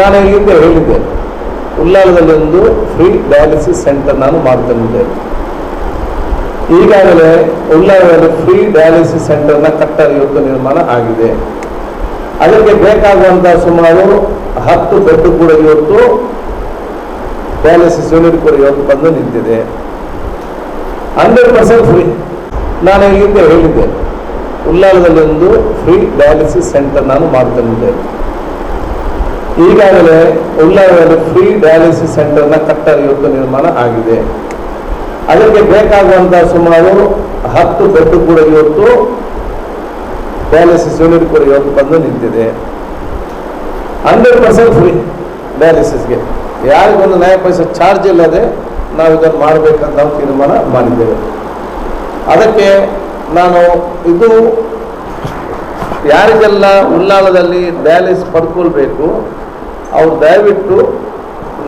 ನಾನು ಹಿಂದೆ ಹೇಳಿದ್ದೆ. ಉಲ್ಲಾಲದಲ್ಲಿ ಒಂದು ಫ್ರೀ ಡಯಾಲಿಸಿಸ್ ಸೆಂಟರ್ ನಾನು ಮಾಡ್ತಂದಿದ್ದೆ ಈಗಾಗಲೇ ಉಲ್ಲಾಲದಲ್ಲಿ ಫ್ರೀ ಡಯಾಲಿಸಿಸ್ ಸೆಂಟರ್ನ ಕಟ್ಟಡ ಇವತ್ತು ನಿರ್ಮಾಣ ಆಗಿದೆ. ಅದಕ್ಕೆ ಬೇಕಾಗುವಂತಹ ಸುಮಾರು ಹತ್ತು ಬೆಡ್ ಕೂಡ ಇವತ್ತು ಡಯಾಲಿಸಿಸ್ ಯೂನಿಟ್ ಕೂಡ ಇವತ್ತು ಬಂದು ನಿಂತಿದೆ. ಹಂಡ್ರೆಡ್ ಪರ್ಸೆಂಟ್ ಫ್ರೀ ನಾನು ಹಿಂದೆ ಹೇಳಿದ್ದೆ. ಉಲ್ಲಾಲದಲ್ಲಿ ಒಂದು ಫ್ರೀ ಡಯಾಲಿಸಿಸ್ ಸೆಂಟರ್ ನಾನು ಮಾಡ್ತಂದಿದ್ದೆ ಈಗಾಗಲೇ ಉಳ್ಳಾಗಲು ಫ್ರೀ ಡಯಾಲಿಸಿಸ್ ಸೆಂಟರ್ನ ಕಟ್ಟ ಇವತ್ತು ನಿರ್ಮಾಣ ಆಗಿದೆ. ಅದಕ್ಕೆ ಬೇಕಾಗುವಂತಹ ಸುಮಾರು ಹತ್ತು ಬೆಡ್ ಕೂಡ ಇವತ್ತು ಡಯಾಲಿಸಿಸ್ ಯೂನಿಟ್ ಕೂಡ ಇವತ್ತು ಬಂದು ನಿಂತಿದೆ. ಹಂಡ್ರೆಡ್ ಪರ್ಸೆಂಟ್ ಫ್ರೀ ಡಯಾಲಿಸಿಸ್ಗೆ ಯಾರಿಗೊಂದು ನ್ಯಾಯ ಪೈಸೆ ಚಾರ್ಜ್ ಇಲ್ಲದೆ ನಾವು ಇದನ್ನು ಮಾಡಬೇಕಂತ ನಾವು ತೀರ್ಮಾನ ಮಾಡಿದ್ದೇವೆ. ಅದಕ್ಕೆ ನಾನು ಇದು ಯಾರಿಗೆಲ್ಲ ಉಳ್ಳಾಲದಲ್ಲಿ ಡಯಾಲಿಸ್ ಪಡ್ಕೊಳ್ಬೇಕು ಅವ್ರು ದಯವಿಟ್ಟು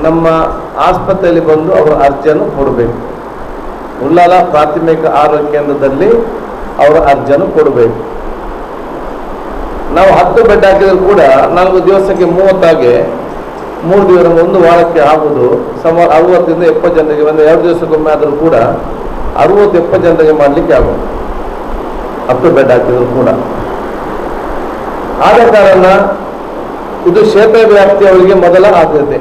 ನಮ್ಮ ಆಸ್ಪತ್ರೆಯಲ್ಲಿ ಬಂದು ಅವರ ಅರ್ಜಿಯನ್ನು ಕೊಡಬೇಕು. ಉಳ್ಳಾಲ ಪ್ರಾಥಮಿಕ ಆರೋಗ್ಯ ಕೇಂದ್ರದಲ್ಲಿ ಅವರ ಅರ್ಜಿಯನ್ನು ಕೊಡಬೇಕು. ನಾವು ಹತ್ತು ಬೆಡ್ ಹಾಕಿದ್ರು ಕೂಡ ನಾಲ್ಕು ದಿವಸಕ್ಕೆ ಮೂವತ್ತಾಗೆ ಮೂರು ದಿವಸ ಒಂದು ವಾರಕ್ಕೆ ಆಗುವುದು ಸುಮಾರು ಅರವತ್ತರಿಂದ ಎಪ್ಪತ್ತು ಜನರಿಗೆ, ಒಂದು ಎರಡು ದಿವಸಕ್ಕೊಮ್ಮೆ ಆದರೂ ಕೂಡ ಅರವತ್ತು ಎಪ್ಪತ್ತು ಜನರಿಗೆ ಮಾಡಲಿಕ್ಕೆ ಆಗೋದು. ಹತ್ತು ಬೆಡ್ ಹಾಕಿದ್ರು ಕೂಡ. ಆದ ಕಾರಣ ಇದು ಕ್ಷೇತ್ರ ವ್ಯಾಪ್ತಿಯವರಿಗೆ ಮೊದಲ ಆದ್ಯತೆ.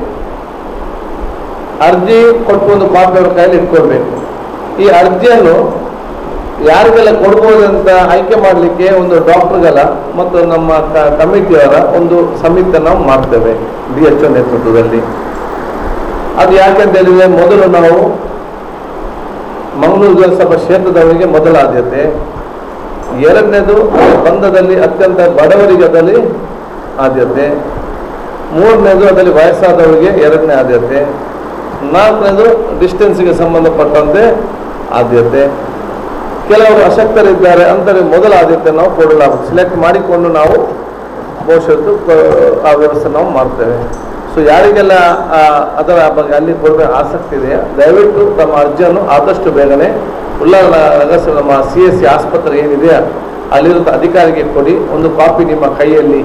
ಅರ್ಜಿ ಕೊಟ್ಟು ಒಂದು ಕಾಪಿ ಅವ್ರ ಕೈಯಲ್ಲಿ ಇಟ್ಕೊಳ್ಬೇಕು. ಈ ಅರ್ಜಿಯನ್ನು ಯಾರಿಗೆಲ್ಲ ಅಂತ ಆಯ್ಕೆ ಮಾಡಲಿಕ್ಕೆ ಒಂದು ಡಾಕ್ಟರ್ಗಳ ಮತ್ತು ನಮ್ಮ ಕಮಿಟಿಯವರ ಒಂದು ಸಮಿತಿ ನಾವು ಮಾಡ್ತೇವೆ ಡಿ ಎಚ್ ನೇತೃತ್ವದಲ್ಲಿ. ಅದು ಯಾಕೆಂತ ಹೇಳಿದ್ರೆ ಮೊದಲು ನಾವು ಮಂಗಳೂರು ವಿಧಾನಸಭಾ ಕ್ಷೇತ್ರದವರಿಗೆ ಮೊದಲ ಆದ್ಯತೆ. ಎರಡನೇದು ಬಂಧದಲ್ಲಿ ಅತ್ಯಂತ ಬಡವರಿಗದಲ್ಲಿ ಆದ್ಯತೆ. ಮೂರನೇದು ಅದರಲ್ಲಿ ವಯಸ್ಸಾದವರಿಗೆ ಎರಡನೇ ಆದ್ಯತೆ ನಾಲ್ಕನೇದು ಡಿಸ್ಟೆನ್ಸ್ಗೆ ಸಂಬಂಧಪಟ್ಟಂತೆ ಆದ್ಯತೆ. ಕೆಲವರು ಅಶಕ್ತರಿದ್ದಾರೆ ಅಂದರೆ ಮೊದಲ ಆದ್ಯತೆ ನಾವು ಕೊಡಲಾಗುತ್ತೆ. ಸೆಲೆಕ್ಟ್ ಮಾಡಿಕೊಂಡು ನಾವು ಬಹುಶಃ ಆ ವ್ಯವಸ್ಥೆ ನಾವು ಮಾಡ್ತೇವೆ. ಸೊ ಯಾರಿಗೆಲ್ಲ ಅದರ ಬಗ್ಗೆ ಅಲ್ಲಿ ಕೊಡಬೇಕು ಆಸಕ್ತಿ ಇದೆ ದಯವಿಟ್ಟು ತಮ್ಮ ಅರ್ಜಿಯನ್ನು ಆದಷ್ಟು ಬೇಗನೆ ನಗರಸಭೆ, ನಮ್ಮ ಸಿ ಎಸ್ ಸಿ ಆಸ್ಪತ್ರೆ ಏನಿದೆ ಅಲ್ಲಿರುವಂಥ ಅಧಿಕಾರಿಗೆ ಕೊಡಿ. ಒಂದು ಕಾಪಿ ನಿಮ್ಮ ಕೈಯಲ್ಲಿ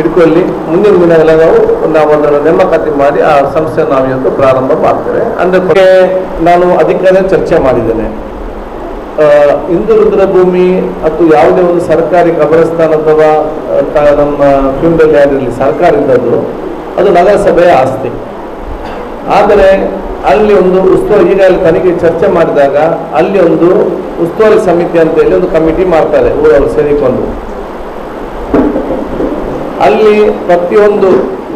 ಹಿಡ್ಕೊಳ್ಳಿ. ಮುಂದಿನ ದಿನಗಳ ನಾವು ನಾವು ನೇಮಕಾತಿ ಮಾಡಿ ಆ ಸಂಸ್ಥೆ ನಾವು ಇವತ್ತು ಪ್ರಾರಂಭ ಮಾಡ್ತೇವೆ. ಅಂದರೆ ನಾನು ಅಧಿಕಾರಿ ಚರ್ಚೆ ಮಾಡಿದ್ದೇನೆ. ಹಿಂದೂ ರುದ್ರಭೂಮಿ ಅಥವಾ ಯಾವುದೇ ಒಂದು ಸರ್ಕಾರಿ ಕಬರಸ್ಥಾನ ಅಥವಾ ನಮ್ಮ ಫೀಲ್ಡಲ್ಲಿ ಯಾರಿರಲಿ ಸರ್ಕಾರ ಇದ್ದದ್ದು, ಅದು ನಗರಸಭೆಯ ಆಸ್ತಿ. ಆದರೆ ಅಲ್ಲಿ ಒಂದು ಉಸ್ತುವಾರಿ, ಈಗ ಅಲ್ಲಿ ತನಿಖೆ ಚರ್ಚೆ ಮಾಡಿದಾಗ ಅಲ್ಲಿ ಒಂದು ಉಸ್ತುವಾರಿ ಸಮಿತಿ ಅಂತ ಹೇಳಿ ಒಂದು ಕಮಿಟಿ ಮಾಡ್ತಾರೆ ಊರವರು ಸೇರಿಕೊಂಡು. ಅಲ್ಲಿ ಪ್ರತಿಯೊಂದು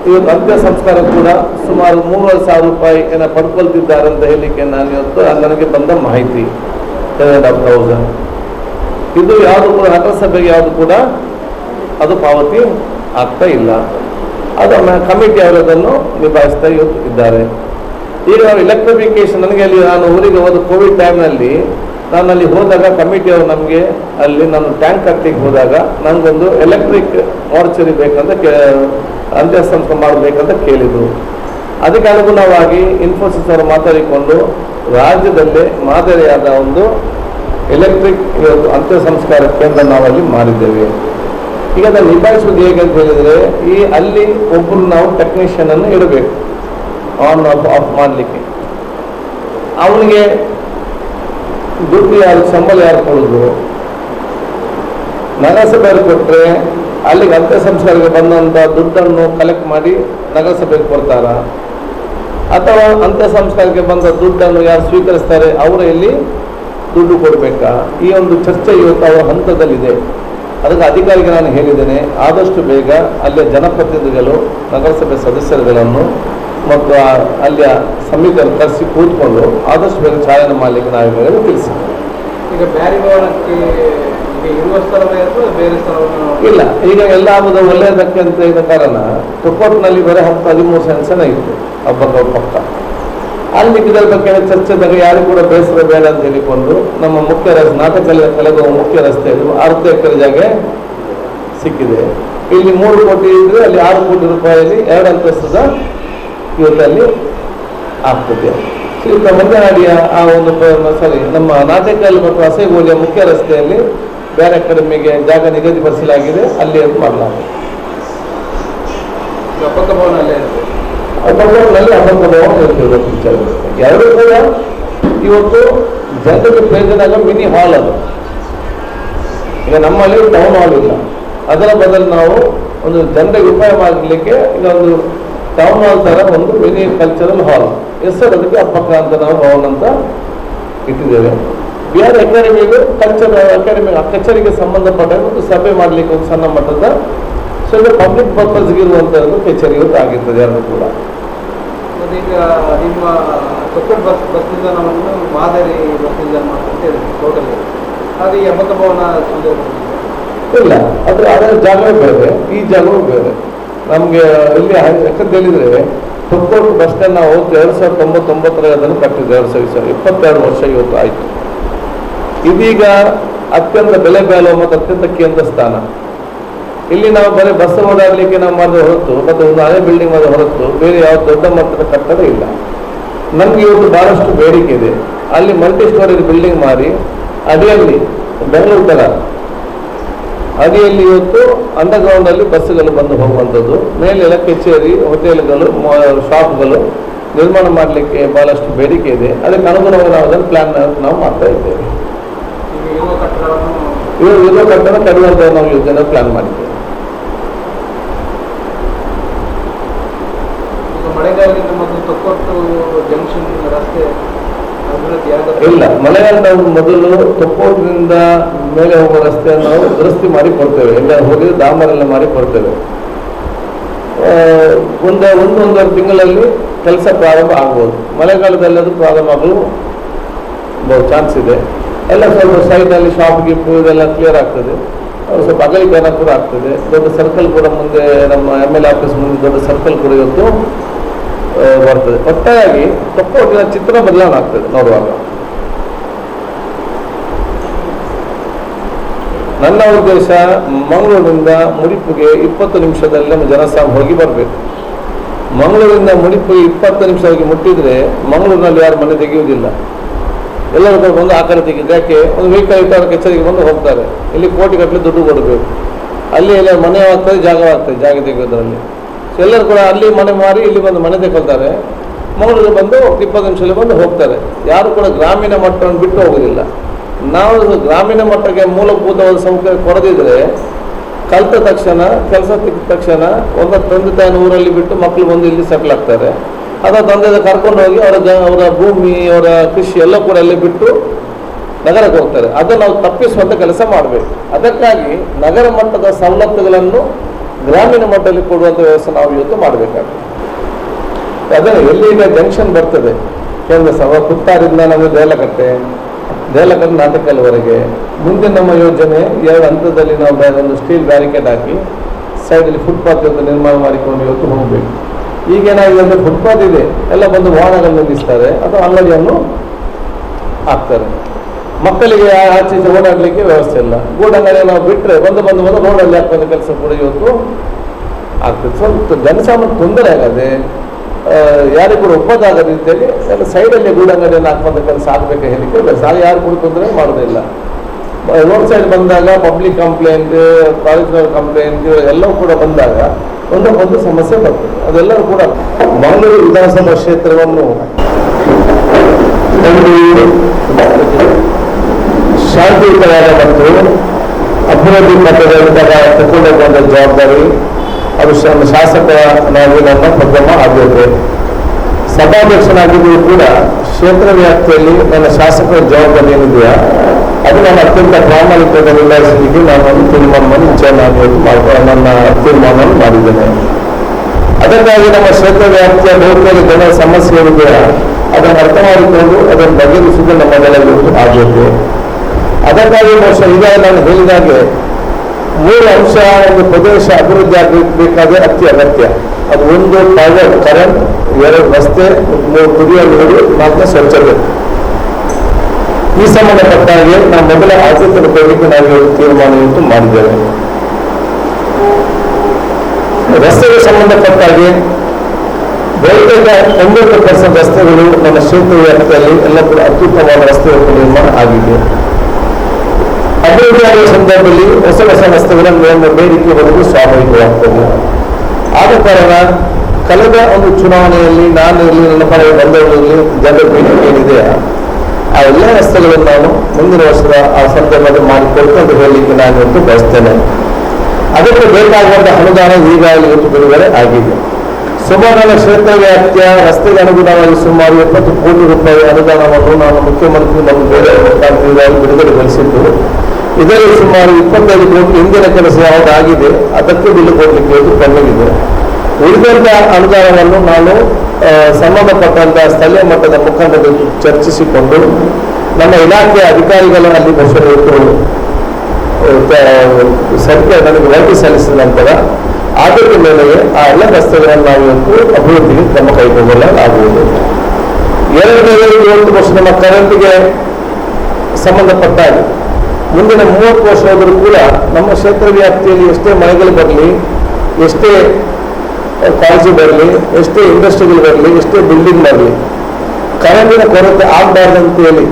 ಇವತ್ತು ಅಂತ್ಯ ಸಂಸ್ಕಾರ ಕೂಡ ಸುಮಾರು ಮೂರುವರೆ ಸಾವಿರ ರೂಪಾಯಿ ಏನೋ ಪಡ್ಕೊಳ್ತಿದ್ದಾರೆ ಅಂತ ಹೇಳಲಿಕ್ಕೆ ನಾನು ಇವತ್ತು ನನಗೆ ಬಂದ ಮಾಹಿತಿ. ಟೆನ್ ಆ್ಯಂಡ್ ಇದು ಯಾವುದು ಕೂಡ ನಗರಸಭೆಗೆ ಯಾವುದು ಕೂಡ ಅದು ಪಾವತಿ ಆಗ್ತಾ ಇಲ್ಲ. ಅದು ಕಮಿಟಿ ಅವರು ಅದನ್ನು ನಿಭಾಯಿಸ್ತಾ ಇದ್ದಾರೆ. ಈಗ ಎಲೆಕ್ಟ್ರಿಫಿಕೇಶನ್ ನನಗೆ ಅಲ್ಲಿ ನಾನು ಊರಿಗೆ ಹೋದ ಕೋವಿಡ್ ಟೈಮ್ನಲ್ಲಿ ನಾನು ಅಲ್ಲಿ ಹೋದಾಗ ಕಮಿಟಿಯವರು ನಮಗೆ ಅಲ್ಲಿ ನಾನು ಟ್ಯಾಂಕ್ ಕಟ್ಟಿಗೆ ಹೋದಾಗ ನನಗೊಂದು ಎಲೆಕ್ಟ್ರಿಕ್ ಮಾರ್ಚರಿ ಬೇಕಂತ ಕೇ ಅಂತ್ಯಸ್ತಂತ ಮಾಡಬೇಕಂತ ಕೇಳಿದರು. ಅದಕ್ಕೆ ಅನುಗುಣವಾಗಿ ಇನ್ಫೋಸಿಸ್ ಅವರು ಮಾತಾಡಿಕೊಂಡು ರಾಜ್ಯದಲ್ಲೇ ಮಾದರಿಯಾದ ಒಂದು ಎಲೆಕ್ಟ್ರಿಕ್ ಅಂತ್ಯ ಸಂಸ್ಕಾರ ಕೇಂದ್ರ ನಾವಲ್ಲಿ ಮಾಡಿದ್ದೇವೆ. ಈಗ ಅದನ್ನು ನಿಭಾಯಿಸುವುದು ಹೇಗೆ ಅಂತ ಹೇಳಿದರೆ, ಈ ಅಲ್ಲಿ ಒಬ್ಬರು ನಾವು ಟೆಕ್ನಿಷಿಯನ್ ಅನ್ನು ಇಡಬೇಕು. ಆನ್ ಆಫ್ ಆಫ್ ಮಾಡಲಿಕ್ಕೆ. ಅವನಿಗೆ ದುಡ್ಡು ಯಾರು, ಸಂಬಳ ಯಾರು ಕೊಡೋದು ನಗರಸಭೆಯಲ್ಲಿ ಕೊಟ್ಟರೆ ಅಲ್ಲಿಗೆ ಅಂತ್ಯ ಸಂಸ್ಕಾರಕ್ಕೆ ಬಂದಂಥ ದುಡ್ಡನ್ನು ಕಲೆಕ್ಟ್ ಮಾಡಿ ನಗರಸಭೆಗೆ ಕೊಡ್ತಾರ? ಅಥವಾ ಅಂತ್ಯ ಸಂಸ್ಕಾರಕ್ಕೆ ಬಂದ ದುಡ್ಡನ್ನು ಯಾರು ಸ್ವೀಕರಿಸ್ತಾರೆ? ಅವರು ಇಲ್ಲಿ ದುಡ್ಡು ಕೊಡಬೇಕಾ? ಈ ಒಂದು ಚರ್ಚೆ ಇವತ್ತು ಅವರ ಹಂತದಲ್ಲಿದೆ. ಅದಕ್ಕೆ ಅಧಿಕಾರಿಗೆ ನಾನು ಹೇಳಿದ್ದೇನೆ, ಆದಷ್ಟು ಬೇಗ ಅಲ್ಲಿಯ ಜನಪ್ರತಿನಿಧಿಗಳು, ನಗರಸಭೆ ಸದಸ್ಯರುಗಳನ್ನು ಮತ್ತು ಆ- ಅಲ್ಲಿಯ ಸಮಿತಿಯನ್ನು ಕರೆಸಿ ಕೂತ್ಕೊಂಡು ಆದಷ್ಟು ಬೇಗ ಚಾಲನೆ ಮಾಡಲಿಕ್ಕೆ ನಾವು ತಿಳಿಸಿ ಈಗ ಬ್ಯಾರಿ ಇರುವ ಸ್ಥಳವೇ ಅಥವಾ ಬೇರೆ ಸ್ಥಳವನ್ನು ಇಲ್ಲ ಈಗ ಎಲ್ಲ ಆಗುದು ಒಳ್ಳೆಯದಕ್ಕೆ ಅಂತ ಇದ್ದ ಕಾರಣ ತುಪ್ಪಟ್ನಲ್ಲಿ ಬರೀ ಹತ್ತು ಹದಿಮೂರು ಸೆನ್ಸನ ಇತ್ತು ಹಬ್ಬದ ಪಕ್ಕ. ಅಲ್ಲಿ ಇದರ ಬಗ್ಗೆ ಚರ್ಚೆದಾಗ ಯಾರು ಕೂಡ ಬೇಸರ ಬೇಡ ಅಂತ ಹೇಳಿಕೊಂಡು ನಮ್ಮ ಮುಖ್ಯ ರಸ್ತೆ ನಾಟಕ ಕಲೆಗುವ ಮುಖ್ಯ ರಸ್ತೆಯಲ್ಲಿ ಅರ್ಧ ಎಕರೆ ಜಾಗ ಸಿಕ್ಕಿದೆ. ಇಲ್ಲಿ ಮೂರು ಕೋಟಿ ಇದ್ರೆ ಅಲ್ಲಿ ಆರು ಕೋಟಿ ರೂಪಾಯಿಯಲ್ಲಿ ಎರಡು ಅಂತಸ್ತದ ಇವತ್ತಲ್ಲಿ ಆಗ್ತದೆ. ಈಗ ಮಧ್ಯನಾಡಿಯ ಆ ಒಂದು ಸಾರಿ ನಮ್ಮ ನಾಟಕಲ್ ಮತ್ತು ಅಸೆಗೋಲಿಯ ಮುಖ್ಯ ರಸ್ತೆಯಲ್ಲಿ ಬೇರೆ ಅಕಾಡೆಮಿಗೆ ಜಾಗ ನಿಗದಿಪಡಿಸಲಾಗಿದೆ. ಅಲ್ಲಿ ಅದು ಮಾಡಲಾಗಿದೆ? ಭವನ ಅಬ್ಬಕ್ಕನಲ್ಲಿ ಅಬ್ಬಕ್ಕಭವನ ಇರ್ತದೆ ಎರಡು ಕೂಡ ಇವತ್ತು ಜನರಿಗೆ ಪ್ರಯೋಜನ ಮಿನಿ ಹಾಲ್ ಅದು. ಈಗ ನಮ್ಮಲ್ಲಿ ಟೌನ್ ಹಾಲ್ ಇಲ್ಲ. ಅದರ ಬದಲು ನಾವು ಒಂದು ಜನರಿಗೆ ಉಪಾಯ ಮಾಡಲಿಕ್ಕೆ ಈಗ ಒಂದು ಟೌನ್ ಹಾಲ್ ತರ ಒಂದು ಮಿನಿ ಕಲ್ಚರಲ್ ಹಾಲ್ ಹೆಸರು ಅದಕ್ಕೆ ಅಪ್ಪಕ್ಕ ಅಂತ ನಾವು ಭವನ ಅಂತ ಇಟ್ಟಿದ್ದೇವೆ. ಬಿಹಾರ್ ಅಕಾಡೆಮಿಗೂ ಕಲ್ಚರ್ ಅಕಾಡೆಮಿ ಕಚೇರಿಗೆ ಸಂಬಂಧಪಟ್ಟ ಒಂದು ಸಭೆ ಮಾಡಲಿಕ್ಕೆ ಒಂದು ಸಣ್ಣ ಮಟ್ಟದ ಸ್ವಲ್ಪ ಪಬ್ಲಿಕ್ ಪರ್ಪಸ್ಗೆ ಒಂದು ಕಚೇರಿ ಇವತ್ತು ಆಗಿರ್ತದೆ ಅದು ಕೂಡ. ಈಗ ನಿಮ್ಮ ತೊಕ್ಕಟ್ ಬಸ್ ಬಸ್ ನಿಲ್ದಾಣವನ್ನು ಮಾದರಿ ಬಸ್ ನಿಲ್ದಾಣ ಅಂತ ಟೋಟಲ್ ಈ ಭವನ ಇಲ್ಲ ಅದ್ರ ಅದರ ಜಾಗವೇ ಬೇರೆ ಈ ಜಾಗವೂ ಬೇರೆ. ನಮಗೆ ಇಲ್ಲಿ ಯಾಕಂತ ಹೇಳಿದರೆ ತುಮಕೂರು ಬಸ್ ಸ್ಟ್ಯಾಂಡ್ ನಾವು ಎರಡು ಸಾವಿರದ ತೊಂಬತ್ತೊಂಬತ್ತರ ಅದನ್ನು ಕಟ್ಟಿದ್ದೆ ಎರಡು ಸಾವಿರ ಇಪ್ಪತ್ತೆರಡು ವರ್ಷ ಇವತ್ತು ಆಯಿತು. ಇದೀಗ ಅತ್ಯಂತ ಬೆಲೆ ಬಾಳುವ ಮತ್ತು ಅತ್ಯಂತ ಕೇಂದ್ರ ಸ್ಥಾನ. ಇಲ್ಲಿ ನಾವು ಬರೀ ಬಸ್ ಓಡಾಡಲಿಕ್ಕೆ ನಾವು ಮಾಡಿದ ಹೊರತು, ಮತ್ತು ಒಂದು ಹಳೆ ಬಿಲ್ಡಿಂಗ್ ಮಾಡಿದ ಹೊರತು ಬೇರೆ ಯಾವ ದೊಡ್ಡ ಮಟ್ಟದ ಕಟ್ಟಡ ಇಲ್ಲ. ನಮ್ಗೆ ಇವತ್ತು ಬಹಳಷ್ಟು ಬೇಡಿಕೆ ಇದೆ. ಅಲ್ಲಿ ಮಲ್ಟಿ ಸ್ಟೋರೇಜ್ ಬಿಲ್ಡಿಂಗ್ ಮಾಡಿ, ಅಡಿಯಲ್ಲಿ ಬೆಂಗಳೂರು ತರ ಅಡಿಯಲ್ಲಿ ಇವತ್ತು ಅಂಡರ್ಗ್ರೌಂಡ್ ಅಲ್ಲಿ ಬಸ್ಸುಗಳು ಬಂದು ಹೋಗುವಂಥದ್ದು. ಮೇಲೆಲ್ಲ ಕಚೇರಿ ಹೋಟೆಲ್ಗಳು ಶಾಪ್ಗಳು ನಿರ್ಮಾಣ ಮಾಡಲಿಕ್ಕೆ ಬಹಳಷ್ಟು ಬೇಡಿಕೆ ಇದೆ. ಅದಕ್ಕೆ ಅನುಗುಣವಾಗಿ ನಾವು ಅದನ್ನು ಪ್ಲಾನ್ ನಾವು ಮಾಡ್ತಾ ಇದ್ದೇವೆ. ಇರುವ ಇವರು ಇರೋ ಕಟ್ಟಡ ಕಡಿಮೆ ನಾವು ಯೋಜನೆ ಪ್ಲಾನ್ ಮಾಡಿದ್ದೇವೆ. ಮಳೆಗಾಲದಿಂದ ಮೊದಲು ತೊಕ್ಕೊಟ್ಟು ಜಂಕ್ಷನ್ ರಸ್ತೆ ಇಲ್ಲ. ಮಳೆಗಾಲದ ಮೊದಲು ತೊಕ್ಕೋಟಿನಿಂದ ಮೇಲೆ ಹೋಗುವ ರಸ್ತೆಯನ್ನು ನಾವು ದುರಸ್ತಿ ಮಾಡಿ ಕೊಡ್ತೇವೆ ಎಲ್ಲ ಹೋಗಿ ಡಾಂಬರೆಲ್ಲ ಮಾಡಿ ಕೊಡ್ತೇವೆ ಒಂದು ಒಂದು ತಿಂಗಳಲ್ಲಿ ಕೆಲಸ ಪ್ರಾರಂಭ ಆಗ್ಬೋದು. ಮಳೆಗಾಲದಲ್ಲಿ ಅದು ಪ್ರಾರಂಭ ಆಗಲು ಚಾನ್ಸ್ ಇದೆ. ಎಲ್ಲ ಸ್ವಲ್ಪ ಸೈಡಲ್ಲಿ ಶಾಪ್ ಗಿಪ್ ಇದೆಲ್ಲ ಕ್ಲಿಯರ್ ಆಗ್ತದೆ. ಸ್ವಲ್ಪ ಅಗಲಿಕೆ ಕೂಡ ಆಗ್ತದೆ. ದೊಡ್ಡ ಸರ್ಕಲ್ ಕೂಡ ಮುಂದೆ ನಮ್ಮ ಎಂ ಎಲ್ ಆಫೀಸ್ ಮುಂದೆ ದೊಡ್ಡ ಸರ್ಕಲ್ ಕೂಡ ಇವತ್ತು ಬರ್ತದೆ. ಒಟ್ಟಾಗಿ ತೊಕ್ಕೋಟಿನ ಚಿತ್ರ ಬದಲಾವಣೆ ಆಗ್ತದೆ ನೋಡುವಾಗ. ನನ್ನ ಉದ್ದೇಶ ಮಂಗಳೂರಿನಿಂದ ಮುಡಿಪುಗೆ ಇಪ್ಪತ್ತು ನಿಮಿಷದಲ್ಲಿ ನಮ್ಮ ಜನಸಾಮ್ ಹೋಗಿ ಬರಬೇಕು. ಮಂಗಳೂರಿಂದ ಮುಡಿಪು ಇಪ್ಪತ್ತು ನಿಮಿಷ ಹೋಗಿ ಮುಟ್ಟಿದ್ರೆ ಮಂಗಳೂರಿನಲ್ಲಿ ಯಾರು ಮನೆ ತೆಗೆಯುವುದಿಲ್ಲ. ಎಲ್ಲರೂ ಕೂಡ ಬಂದು ಆಕಾರ ತೆಗೆದು ಯಾಕೆ? ಒಂದು ವೆಹಿಕಲ್ ಇಟ್ಟವ್ರ ಕಚೇರಿಗೆ ಬಂದು ಹೋಗ್ತಾರೆ. ಇಲ್ಲಿ ಕೋಟಿ ಗಟ್ಟಲೆ ದುಡ್ಡು ಕೊಡಬೇಕು. ಅಲ್ಲಿ ಎಲ್ಲ ಮನೆ ಆಗ್ತದೆ ಜಾಗವಾಗ್ತದೆ ಜಾಗ ತೆಗೆಯೋದ್ರಲ್ಲಿ ಎಲ್ಲರೂ ಕೂಡ ಅಲ್ಲಿ ಮನೆ ಮಾರಿ, ಇಲ್ಲಿ ಬಂದು ಮನೆ ತೆಗೊಳ್ತಾರೆ ಮಂಗಳೂರು ಬಂದು ಇಪ್ಪತ್ತು ನಿಮಿಷದಲ್ಲಿ ಬಂದು ಹೋಗ್ತಾರೆ. ಯಾರು ಕೂಡ ಗ್ರಾಮೀಣ ಮಟ್ಟವನ್ನು ಬಿಟ್ಟು ಹೋಗೋದಿಲ್ಲ ನಾವು ಗ್ರಾಮೀಣ ಮಟ್ಟಕ್ಕೆ ಮೂಲಭೂತವಾದ ಸೌಕರ್ಯ ಕೊಡದಿದ್ದರೆ ಕಲಿತ ತಕ್ಷಣ, ಕೆಲಸ ತೆಗೆದ ತಕ್ಷಣ ಒಂದು ತಂದೆ ತಾಯಿನ ಊರಲ್ಲಿ ಬಿಟ್ಟು ಮಕ್ಕಳು ಬಂದು ಇಲ್ಲಿ ಸೆಟ್ಲ್ ಆಗ್ತಾರೆ. ಅಥವಾ ತಂದೆ ಕರ್ಕೊಂಡು ಹೋಗಿ ಅವರ ಜ, ಅವರ ಭೂಮಿ, ಅವರ ಕೃಷಿ ಎಲ್ಲ ಕೂಡ ಅಲ್ಲಿ ಬಿಟ್ಟು ನಗರಕ್ಕೆ ಹೋಗ್ತಾರೆ. ಅದನ್ನು ನಾವು ತಪ್ಪಿಸುವಂಥ ಕೆಲಸ ಮಾಡಬೇಕು. ಅದಕ್ಕಾಗಿ ನಗರ ಮಟ್ಟದ ಸವಲತ್ತುಗಳನ್ನು ಗ್ರಾಮೀಣ ಮಟ್ಟದಲ್ಲಿ ಕೊಡುವಂಥ ವ್ಯವಸ್ಥೆ ನಾವು ಇವತ್ತು ಮಾಡಬೇಕಾಗ್ತದೆ. ಅದನ್ನು ಎಲ್ಲಿ ಈಗ ಜಂಕ್ಷನ್ ಬರ್ತದೆ. ಕೇಂದ್ರ ಸಭಾ ಕುತ್ತಾರಿಂದ ನಮಗೆ ದೇಲಕಟ್ಟೆ ದೇಲಕಟ್ಟೆ ನಾಟಕಲ್ವರೆಗೆ ಮುಂದೆ ನಮ್ಮ ಯೋಜನೆ, ಎರಡು ಹಂತದಲ್ಲಿ ನಾವು ಒಂದು ಸ್ಟೀಲ್ ಬ್ಯಾರಿಕೇಡ್ ಹಾಕಿ, ಸೈಡಲ್ಲಿ ಫುಟ್ಪಾತ್ ಅಂತ ನಿರ್ಮಾಣ ಮಾಡಿಕೊಂಡು ಇವತ್ತು ಹೋಗಬೇಕು. ಈಗೇನಾಗಿದೆ ಅಂದರೆ ಫುಟ್ಪಾತ್ ಇದೆ. ಎಲ್ಲ ಬಂದು ವಾಹನಗಳನ್ನು ನಿಲ್ಲಿಸ್ತಾರೆ. ಅಥವಾ ಅಂಗಡಿಯನ್ನು ಹಾಕ್ತಾರೆ. ಮಕ್ಕಳಿಗೆ ಆಚೆ ಓಡಾಡಲಿಕ್ಕೆ ವ್ಯವಸ್ಥೆ ಇಲ್ಲ. ಗೂಡಂಗಡಿ ನಾವು ಬಿಟ್ಟರೆ ಬಂದು ಬಂದು ಬಂದು ರೋಡಲ್ಲಿ ಹಾಕುವಂಥ ಕೆಲಸ ಕೂಡ ಇವತ್ತು ಆಗ್ತದೆ. ಸ್ವಲ್ಪ ಜನಸಾಮಾನ್ಯ ತೊಂದರೆ ಆಗದೆ ಯಾರಿಗೂ ಕೂಡ ಒಪ್ಪದಾಗದ ರೀತಿಯಲ್ಲಿ ಎಲ್ಲ ಸೈಡಲ್ಲಿ ಗೂಡಂಗಡಿಯನ್ನು ಹಾಕುವಂಥ ಕೆಲಸ ಆಗಬೇಕು ಹೇಳಿಕೆ ಇಲ್ಲ ಸಾಲ. ಯಾರು ಕೂಡ ತೊಂದರೆ ಮಾಡೋದಿಲ್ಲ ರೋಡ್ ಸೈಡ್ ಬಂದಾಗ ಪಬ್ಲಿಕ್ ಕಂಪ್ಲೇಂಟ್ ಕಾಲೇಜ್ನವ್ರ ಕಂಪ್ಲೇಂಟ್ ಎಲ್ಲವೂ ಕೂಡ ಬಂದಾಗ ಒಂದಕ್ಕೊಂದು ಸಮಸ್ಯೆ ಬರ್ತದೆ. ಅದೆಲ್ಲರೂ ಕೂಡ ಮಂಗಳೂರು ವಿಧಾನಸಭಾ ಕ್ಷೇತ್ರವನ್ನು ಒಂದು ಶಾಂತಿಯುತವಾದ ಮತ್ತು ಅಭಿವೃದ್ಧಿ ಪಥದಲ್ಲಿದ್ದ ತಗೊಂಡು ಜವಾಬ್ದಾರಿ, ಅದು ಶಾಸಕನಾಗಿ ನಮ್ಮ ಪ್ರಥಮ ಆದ್ಯತೆ ಸಭಾಧ್ಯಕ್ಷನಾಗಿದ್ದರೂ ಕೂಡ ಕ್ಷೇತ್ರ ವ್ಯಾಪ್ತಿಯಲ್ಲಿ ನನ್ನ ಶಾಸಕರ ಜವಾಬ್ದಾರಿ ಏನಿದೆಯಾ, ಅದು ನಾನು ಅತ್ಯಂತ ಪ್ರಾಮಾಣಿಕತೆ ನಿರ್ವಹಿಸಲಿಕ್ಕೆ ನಾನು ಒಂದು ತೀರ್ಮಾನವನ್ನು ವಿಚಾರಣೆ ಮಾಡಿ ನನ್ನ ತೀರ್ಮಾನವನ್ನು ಮಾಡಿದ್ದೇನೆ. ಅದಕ್ಕಾಗಿ ನಮ್ಮ ಕ್ಷೇತ್ರ ವ್ಯಾಪ್ತಿಯ ಬಹುತೇಕ ಜನರ ಸಮಸ್ಯೆ ಏನಿದೆಯಾ, ಅದನ್ನು ಅರ್ಥ ಮಾಡಿಕೊಂಡು ಅದನ್ನು ಬಗೆಹರಿಸುವುದು ನಮ್ಮ ಒಂದು ಆದ್ಯತೆ. ಅದಕ್ಕಾಗಿ ಬಹುಶಃ ಈಗ ನಾನು ಹೇಳಿದಾಗೆ ಮೂರು ಅಂಶ ಒಂದು ಪ್ರದೇಶ ಅಭಿವೃದ್ಧಿ ಆಗಬೇಕಾದ್ರೆ ಅತಿ ಅಗತ್ಯ. ಅದು ಒಂದು ಪವರ್ ಕರೆಂಟ್ ಎರಡು ರಸ್ತೆ, ಮೂರು ಕುಡಿಯುವ ನೀರು ನಾಲ್ಕು ಸ್ವಚ್ಛತೆ. ಈ ಸಂಬಂಧಪಟ್ಟ ಹಾಗೆ ನಾವು ಮೊದಲ ಆದ್ಯತೆ ಕೊಡಲಿಕ್ಕೆ ನಾವು ತೀರ್ಮಾನವನ್ನು ಮಾಡಿದ್ದೇವೆ. ರಸ್ತೆಗೆ ಸಂಬಂಧಪಟ್ಟ ಹಾಗೆ ಬಹುತೇಕ ಎಂಬತ್ತು ಪರ್ಸೆಂಟ್ ರಸ್ತೆಗಳು ನಮ್ಮ ವ್ಯಾಪ್ತಿಯಲ್ಲಿ ಎಲ್ಲ ಕೂಡ ಅತ್ಯುತ್ತಮವಾದ ರಸ್ತೆಗಳು ನಿರ್ಮಾಣ ಆಗಿದೆ. ಅಭಿವೃದ್ಧಿ ಆಗುವ ಸಂದರ್ಭದಲ್ಲಿ ಹೊಸ ಹೊಸ ರಸ್ತೆಗಳನ್ನು ನಮ್ಮ ಬೇಡಿಕೆ ಬರುವುದು ಸ್ವಾಭಾವಿಕವಾಗ್ತದೆ. ಆದ ಕಾರಣ ಕಳೆದ ಒಂದು ಚುನಾವಣೆಯಲ್ಲಿ ನಾನು ಇಲ್ಲಿ ನನ್ನ ಪಡೆಯ ಬಂದವರಲ್ಲಿ ಜನರ ಬೇಡಿಕೆ ಏನಿದೆ, ಆ ಎಲ್ಲ ರಸ್ತೆಗಳನ್ನು ನಾನು ಮುಂದಿನ ವರ್ಷದ ಆ ಸಂದರ್ಭದಲ್ಲಿ ಮಾಡಿಕೊಡ್ತು ಅಂತ ಹೇಳಲಿಕ್ಕೆ ನಾನು ಇವತ್ತು ಬಯಸ್ತೇನೆ. ಅದಕ್ಕೆ ಬೇಕಾಗುವಂತಹ ಅನುದಾನ ಈಗಾಗಲೇ ಇವತ್ತು ಬಿಡುಗಡೆ ಆಗಿದೆ. ಸುಮಾರು ಕ್ಷೇತ್ರ ವ್ಯಾಪ್ತಿಯ ರಸ್ತೆಗೆ ಅನುಗುಣವಾಗಿ ಸುಮಾರು ಎಪ್ಪತ್ತು ಕೋಟಿ ರೂಪಾಯಿ ಅನುದಾನವನ್ನು ನಾನು ಮುಖ್ಯಮಂತ್ರಿ ನಮ್ಮ ಬೇರೆ ಮುಖಾಂತರ ಬಿಡುಗಡೆಗೊಳಿಸಿದ್ದು ಇದರಲ್ಲಿ ಸುಮಾರು ಇಪ್ಪತ್ತೈದು ಕೋಟಿ ಹಿಂದಿನ ಕೆಲಸ ಯಾವುದಾಗಿದೆ ಅದಕ್ಕೆ ಬಿಲ್ಲು ಕೊಡಲಿಕ್ಕೆ ಕಣ್ಣಿಗಿದೆ ಉಳಿದಂತ ಅನುದಾನವನ್ನು ನಾನು ಸಂಬಂಧಪಟ್ಟಂತಹ ಸಂಬಂಧಪಟ್ಟಂತ ಸ್ಥಳೀಯ ಮಟ್ಟದ ಮುಖಂಡರು ಚರ್ಚಿಸಿಕೊಂಡು, ನಮ್ಮ ಇಲಾಖೆಯ ಅಧಿಕಾರಿಗಳ ಅಲ್ಲಿ ಇವತ್ತು ಸರ್ಕಾರ ನನಗೆ ವರದಿ ಸಲ್ಲಿಸಿದ ನಂತರ ಆದ್ಯತೆ ಮೇಲೆಯೇ ಆ ಎಲ್ಲ ರಸ್ತೆಗಳನ್ನು ನಾವು ಇವತ್ತು ಅಭಿವೃದ್ಧಿಗೆ ಕ್ರಮ ಕೈಗೊಳ್ಳಲಾಗುವುದು. ಎರಡನೇದು ಒಂದು ವರ್ಷ ನಮ್ಮ ಕರೆಂಟ್ಗೆ ಸಂಬಂಧಪಟ್ಟ ಮುಂದಿನ ಮೂವತ್ತು ವರ್ಷ ಹೋದರೂ ಕೂಡ ನಮ್ಮ ಕ್ಷೇತ್ರ ವ್ಯಾಪ್ತಿಯಲ್ಲಿ ಎಷ್ಟೇ ಮನೆಗಳು ಬರಲಿ, ಎಷ್ಟೇ ಕಾಲೇಜು ಬರಲಿ, ಎಷ್ಟೇ ಇಂಡಸ್ಟ್ರಿಗಳು ಬರಲಿ, ಎಷ್ಟೇ ಬಿಲ್ಡಿಂಗ್ ಬರಲಿ, ಕರೆಂಟಿನ ಕೊರತೆ ಆಗಬಾರ್ದಂತೇಳಿ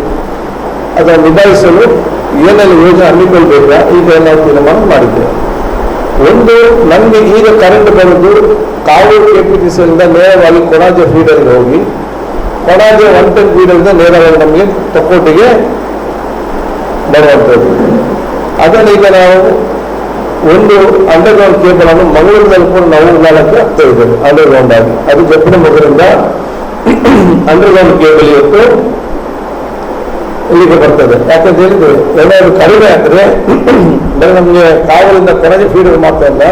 ಅದನ್ನು ನಿಭಾಯಿಸಲು ಏನೆಲ್ಲ ಯೋಜನೆ ಹಮ್ಮಿಕೊಳ್ಬೇಕಾ ಈಗ ನಾವು ತೀರ್ಮಾನ ಮಾಡಿದ್ದೆ ಒಂದು ನಮಗೆ ಈಗ ಕರೆಂಟ್ ಬರೆದು ಕಾವೇರಿ ಕೆ ಪಿ ಟಿ ಸಿಯಿಂದ ನೇರವಾಗಿ ಕೊಡಾಜೆ ಫೀಡರ್ಗೆ ಹೋಗಿ, ಕೊಡಾಜೆ ಒನ್ ಟೆನ್ ಫೀಡರ್ಯಿಂದ ನೇರವಾಗಿ ನಮಗೆ ತೊಕ್ಕೋಟಿಗೆ ಬರುವಂಥದ್ದು ಅದನ್ನು ಈಗ ನಾವು ಒಂದು ಅಂಡರ್ಗ್ರೌಂಡ್ ಕೇಬಲ್ ಅನ್ನು ಮಂಗಳೂರಿನಲ್ಲಿ ಕೂಡ ನಾವು ನಾಲ್ಕು ಹಾಕ್ತಾ ಇದ್ದೇವೆ ಅಂಡರ್ಗ್ರೌಂಡ್ ಆಗಿ. ಅದು ಜಪ್ಪಿನ ಮೊದಲಿಂದ ಅಂಡರ್ಗ್ರೌಂಡ್ ಕೇಬಲ್ ಇವತ್ತು ಇಲ್ಲಿಗೆ ಬರ್ತದೆ. ಯಾಕಂತ ಹೇಳಿದ್ರೆ ಏನಾದ್ರು ಕಡಿಮೆ ಆದರೆ ನಮಗೆ ಕಾವಲಿಂದ ಕೊನೆಗೆ ಫೀಡರ್ ಮಾತ್ರ ಅಲ್ಲ,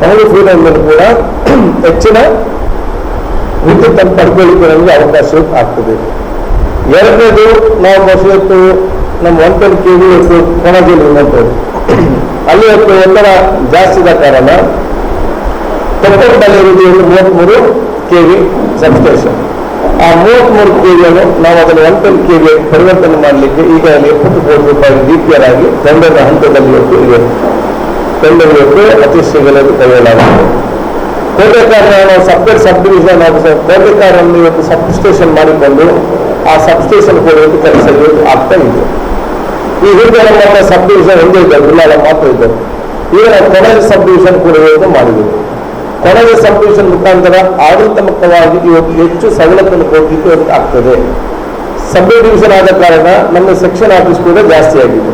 ಮಂಗಳೂರು ಫೀಡರ್ ಮೇಲೆ ಕೂಡ ಹೆಚ್ಚಿನ ವಿದ್ಯುತ್ ಪಡ್ಕೊಳ್ಳಿಕ್ಕೆ ನಮಗೆ ಅವಕಾಶ ಆಗ್ತದೆ. ಎರಡನೇದು, ನಾವು ಬಸ್ ಇವತ್ತು ನಮ್ಮ ಒಂಟಲ್ ಕೆ ವಿ ಕೊಣಜಲ್ಲಿ ಇರುವಂಥದ್ದು ಅಲ್ಲಿ ಇವತ್ತು ಎಲ್ಲರ ಜಾಸ್ತಿ ಇದ್ದ ಕಾರಣ ಒಂದು ಮೂವತ್ತ್ಮೂರು ಕೆ ವಿ ಸಬ್ಸ್ಟೇಷನ್ ಆ ಮೂವತ್ತ್ಮೂರು ಕೆ ವಿಯನ್ನು ನಾವು ಅದನ್ನು ಒನ್ ಟೆನ್ ಕೆ ವಿ ಪರಿವರ್ತನೆ ಮಾಡಲಿಕ್ಕೆ ಈಗಾಗಲೇ ಎಪ್ಪತ್ತು ಕೋಟಿ ರೂಪಾಯಿ ಡಿ ಪಿ ಹಂತದಲ್ಲಿ ಇವತ್ತು ಇದೆ. ಟೆಂಡರ್ ಇವತ್ತು ಅತಿ ಶೀಘ್ರದಲ್ಲಿ ಕೈಗೊಳ್ಳಲಾಗುತ್ತದೆ ಕೋಟೆಕಾರನ ನಾವು ಸಪ್ರೇಟ್ ಸಬ್ ಡಿವಿಷನ್ ಆಫೀಸರ್ ಕೋಟೆಕಾರನ್ನು ಇವತ್ತು ಸಬ್ ಮಾಡಿಕೊಂಡು ಆ ಸಬ್ ಸ್ಟೇಷನ್ ಕೂಡ ಇವತ್ತು ಕೆಲಸ ಆಗ್ತಾ ಇದೆ. ಈ ಹಿಂದೆ ನಮ್ಮ ಸಬ್ ಡಿವಿಷನ್ ಒಂದೇ ಇದೆ ಉಳ್ಳಾಲ ಮಾತ್ರ ಈಗ ಕೊನೆಯ ಸಬ್ ಡಿವಿಷನ್ ಕೂಡ ಇವತ್ತು ಮಾಡಿದ್ದೀವಿ ಕೊನೆಯ ಸಬ್ ಡಿವಿಷನ್ ಮುಖಾಂತರ ಆಡಳಿತಾತ್ಮಕವಾಗಿ ಇವತ್ತು ಹೆಚ್ಚು ಸವಲತ್ತನ್ನು ಕೊಡಲಿಕ್ಕೆ ಅಂತ ಆಗ್ತದೆ. ಸಬ್ ಡಿವಿಷನ್ ಆದ ಕಾರಣ ನಮ್ಮ ಸೆಕ್ಷನ್ ಆಫೀಸ್ ಕೂಡ ಜಾಸ್ತಿ ಆಗಿದೆ.